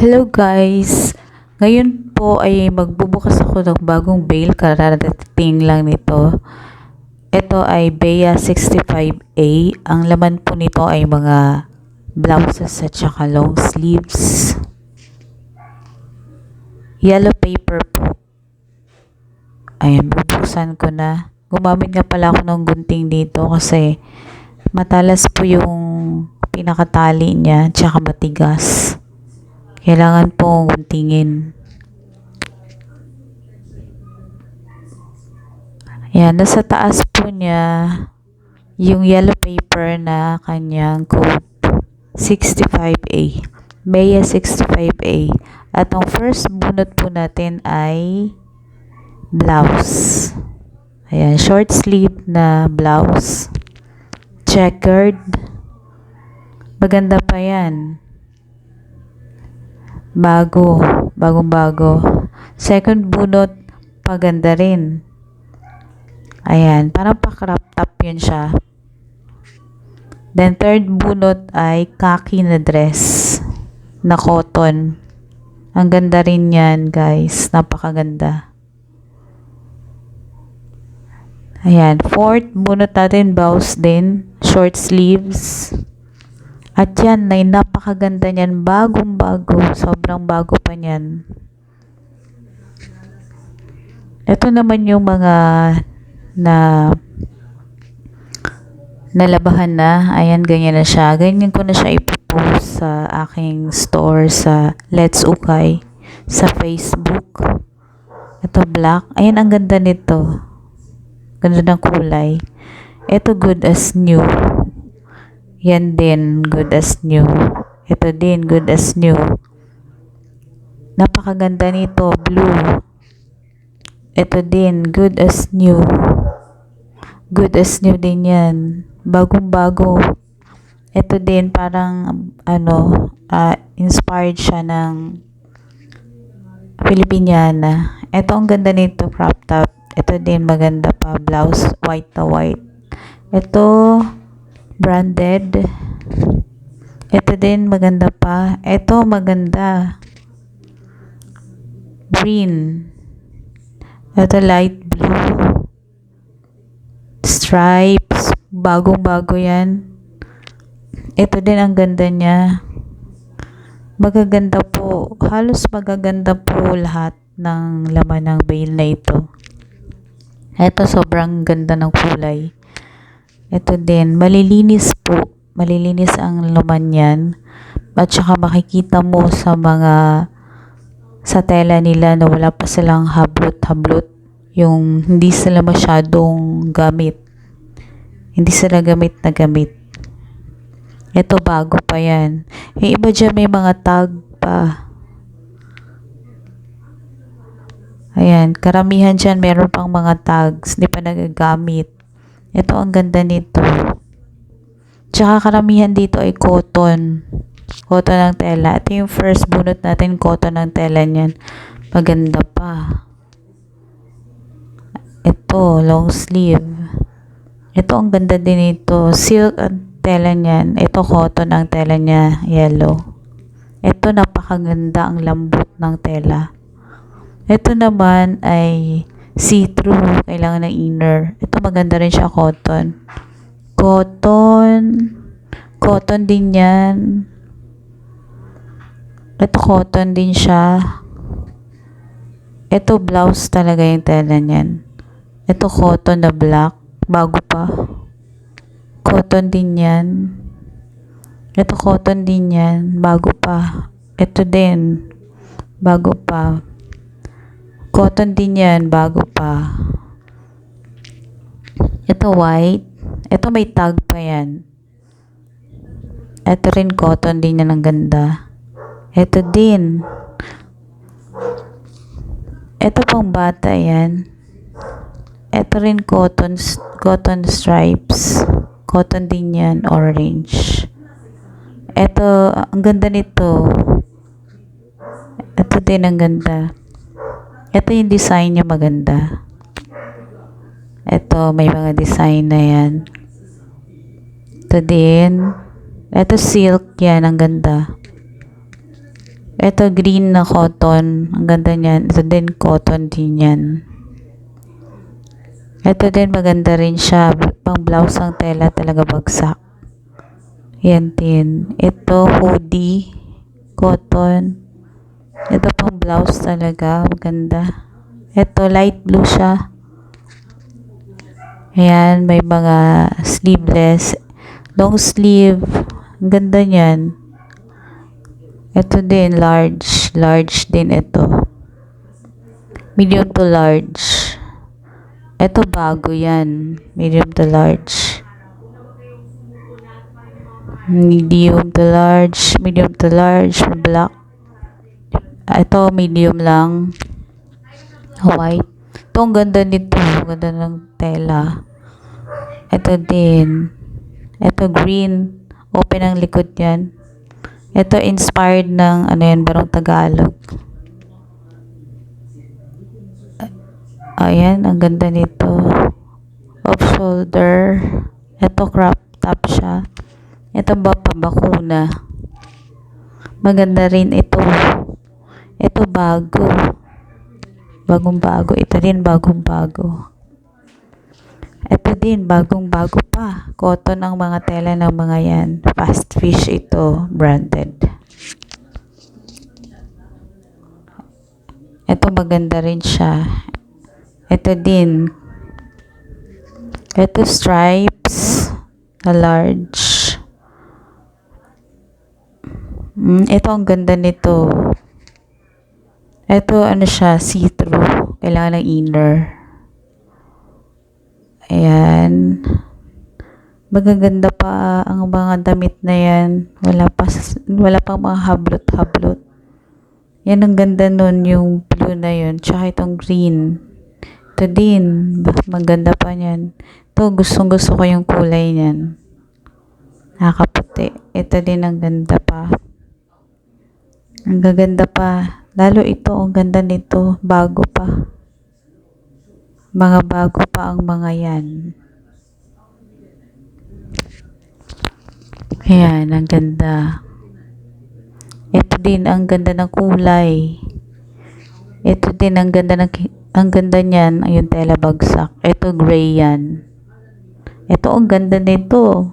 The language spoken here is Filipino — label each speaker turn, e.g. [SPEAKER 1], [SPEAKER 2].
[SPEAKER 1] Hello guys! Ngayon po ay magbubukas ako ng bagong bail. Kararating lang nito. Ito ay Bea 65A. Ang laman po nito ay mga blouses at saka long sleeves. Yellow paper po. Ayan, bubuksan ko na. Gumamit nga pala ako ng gunting dito kasi matalas po yung pinakatali niya tsaka matigas. Kailangan pong guntingin. Yan, nasa taas po niya yung yellow paper na kanyang code 65A. Maya 65A. At ang first bunot po natin ay blouse. Ayan, short sleeve na blouse. Checkered. Maganda pa yan. Bago. Bagong bago. Second bunot, paganda rin. Ayan, parang pa-crop top yun siya. Then third bunot ay khaki na dress na cotton. Ang ganda rin yan, guys. Napakaganda. Ayan, fourth bunot natin blouse din, short sleeves. At yan, ay napakaganda niyan. Bagong bago. Sobrang bago pa niyan. Ito naman yung mga na nalabahan na. Ayan, ganyan na siya. Ganyan ko na siya ipopost sa aking store sa Let's Ukay sa Facebook. Ito black. Ayan, ang ganda nito. Ganda ng kulay. Ito good as new. Yan din, good as new. Ito din, good as new. Napakaganda nito, blue. Ito din, good as new. Good as new din yan. Bagong-bago. Ito din, parang, ano, uh, inspired siya ng Filipiniana. Ito, ang ganda nito, crop top. Ito din, maganda pa, blouse, white na white. Ito, branded. Ito din maganda pa. Ito maganda. Green. Ito light blue. Stripes. Bagong-bago yan. Ito din ang ganda niya. Magaganda po. Halos magaganda po lahat ng laman ng bail na ito. Ito sobrang ganda ng kulay. Ito din, malilinis po. Malilinis ang laman yan. At saka makikita mo sa mga sa tela nila na wala pa silang hablot-hablot. Yung hindi sila masyadong gamit. Hindi sila gamit na gamit. Ito bago pa yan. Yung iba dyan may mga tag pa. Ayan, karamihan dyan meron pang mga tags. Hindi pa nagagamit. Ito ang ganda nito. Tsaka karamihan dito ay cotton. Cotton ng tela. Ito yung first bunot natin, cotton ng tela niyan. Maganda pa. Ito, long sleeve. Ito ang ganda din nito. Silk ang tela niyan. Ito cotton ang tela niya, yellow. Ito napakaganda ang lambot ng tela. Ito naman ay see-through. Kailangan ng inner. Ito maganda rin siya cotton. Cotton. Cotton din yan. Ito cotton din siya. Ito blouse talaga yung tela niyan. Ito cotton na black. Bago pa. Cotton din yan. Ito cotton din yan. Bago pa. Ito din. Bago pa. Cotton din yan, bago pa. Ito white. Ito may tag pa yan. Ito rin cotton din yan, ang ganda. Ito din. Ito pang bata yan. Ito rin cotton, cotton stripes. Cotton din yan, orange. Ito, ang ganda nito. Ito din ang ganda. Ito yung design niya maganda. Ito, may mga design na yan. Ito din. Ito silk yan, ang ganda. Ito green na cotton. Ang ganda niyan. Ito din cotton din yan. Ito din maganda rin siya. Pang blouse ang tela talaga bagsak. Yan din. Ito hoodie. Cotton. Ito pang blouse talaga. Maganda. Ito light blue siya. Ayan. May mga sleeveless. Long sleeve. Ang ganda niyan. Ito din, large. Large din ito. Medium to large. Ito bago yan. Medium to large. Medium to large. Medium to large. Black. Ito, medium lang. White. Ito, ang ganda nito. Ganda ng tela. Ito din. Ito, green. Open ang likod yan. Ito inspired ng ano yan, barong Tagalog. Ayan, ang ganda nito. Off shoulder. Ito crop top siya. Ito ba pabakuna? Maganda rin ito. Ito bago. Bagong bago. Ito din bagong bago. Ito din, bagong bago pa. Cotton ang mga tela ng mga yan. Fast fish ito, branded. Ito maganda rin siya. Ito din. Ito stripes na large. Mm, ito ang ganda nito. Ito ano siya, see-through. Kailangan ng inner. Ayan. Magaganda pa ang mga damit na yan. Wala pa, wala pang mga hablot-hablot. Yan ang ganda nun, yung blue na yun. Tsaka itong green. Ito din. Maganda pa yan. Ito, gustong gusto ko yung kulay niyan. Nakaputi. Ito din ang ganda pa. Ang gaganda pa. Lalo ito, ang ganda nito. Bago pa. Mga bago pa ang mga yan. Ayan, ang ganda. Ito din, ang ganda ng kulay. Ito din, ang ganda ng, ang ganda niyan, yung tela bagsak. Ito, gray yan. Ito, ang ganda nito.